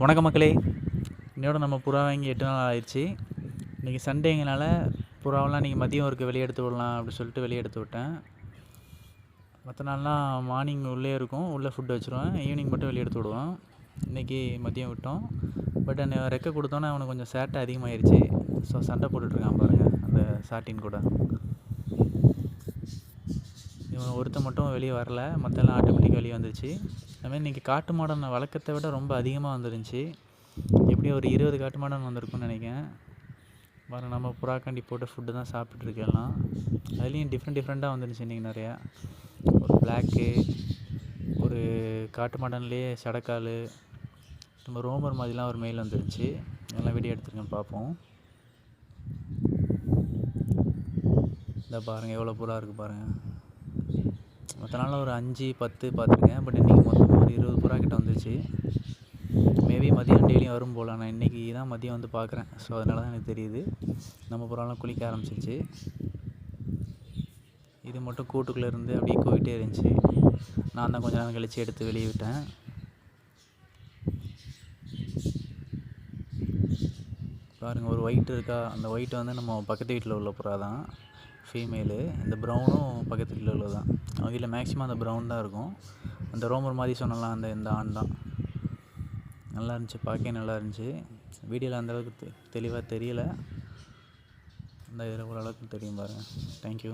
வணக்கம் மக்களே. இன்னையோட நம்ம புறா வாங்கி எட்டு நாள் ஆயிடுச்சு. இன்றைக்கி சண்டேங்கனால புறாவெல்லாம் இன்றைக்கி மதியம் ஒருக்கு வெளியே எடுத்து விடலாம் அப்படின்னு சொல்லிட்டு வெளியே எடுத்து விட்டேன். மற்ற நாள்லாம் மார்னிங் உள்ளே இருக்கும் உள்ளே ஃபுட் வச்சுருவேன். ஈவினிங் மட்டும் வெளியே எடுத்து விடுவோம் இன்றைக்கி மதியம் விட்டோம். பட் அந்த ரெக்க கொடுத்தோன்னே அவனுக்கு கொஞ்சம் சேட்டை அதிகமாகிருச்சு ஸோ சண்டை போட்டுட்ருக்கான் பாருங்கள் அந்த சாட்டின் கூட. இவன் ஒருத்தன் மட்டும் வெளியே வரல. மற்றெல்லாம் ஆட்டோமேட்டிக் வெளியே வந்துருச்சு. அதுமாதிரி இன்றைக்கி காட்டு மாடன் வழக்கத்தை விட ரொம்ப அதிகமாக வந்துருந்துச்சு. எப்படியும் ஒரு இருபது காட்டு மாடன் வந்திருக்கும்னு நினைக்கிறேன். வர நம்ம புறாக்காண்டி போட்டு ஃபுட்டு தான் சாப்பிட்டுருக்கு எல்லாம். அதுலேயும் டிஃப்ரெண்ட் டிஃப்ரெண்ட்டாக வந்துருந்துச்சு இன்றைக்கி நிறையா. ஒரு பிளாக்கு ஒரு காட்டு மாடன்லேயே சடக்கால் நம்ம ரோமர் மாதிரிலாம் ஒரு மெயில் வந்துருந்துச்சு. எல்லாம் வீடியோ எடுத்துருக்கேன் பார்ப்போம். இந்த பாருங்கள் எவ்வளோ புறா இருக்குது பாருங்கள் மற்ற நாளில் ஒரு அஞ்சு பத்து பார்த்துருக்கேன். பட் இன்றைக்கி மொத்தமாக ஒரு இருபது புறா கிட்ட வந்துச்சு மேபி மதியம் டெய்லியும் வரும் போல். நான் இன்றைக்கி தான் மதியம் வந்து பார்க்குறேன். ஸோ அதனால தான் எனக்கு தெரியுது. நம்ம புறாலாம் குளிக்க ஆரம்பிச்சிச்சு இது மட்டும் கூட்டுக்குள்ளே இருந்து அப்படியே போயிட்டே இருந்துச்சு. நான் தான் கொஞ்ச நேரம் கழித்து எடுத்து வெளியே விட்டேன். பாருங்கள் ஒரு ஒயிட் இருக்கா? அந்த ஒயிட் வந்து நம்ம பக்கத்து வீட்டில் உள்ள புறா தான் ஃபீமேலு இந்த ப்ரௌனும் பக்கத்து வீட்டில் உள்ளது தான். அவங்க வீட்டில் மேக்ஸிமம் அந்த ப்ரௌன் தான் இருக்கும். அந்த ரோமர் மாதிரி சொன்னலாம் அந்த இந்த ஆண் தான். நல்லா இருந்துச்சு பார்க்க நல்லா இருந்துச்சு. வீடியோவில் அந்தளவுக்கு தெளிவாக தெரியல. அந்த இதில் ஓரளவுக்கு தெரியும் பாருங்கள் தேங்க்யூ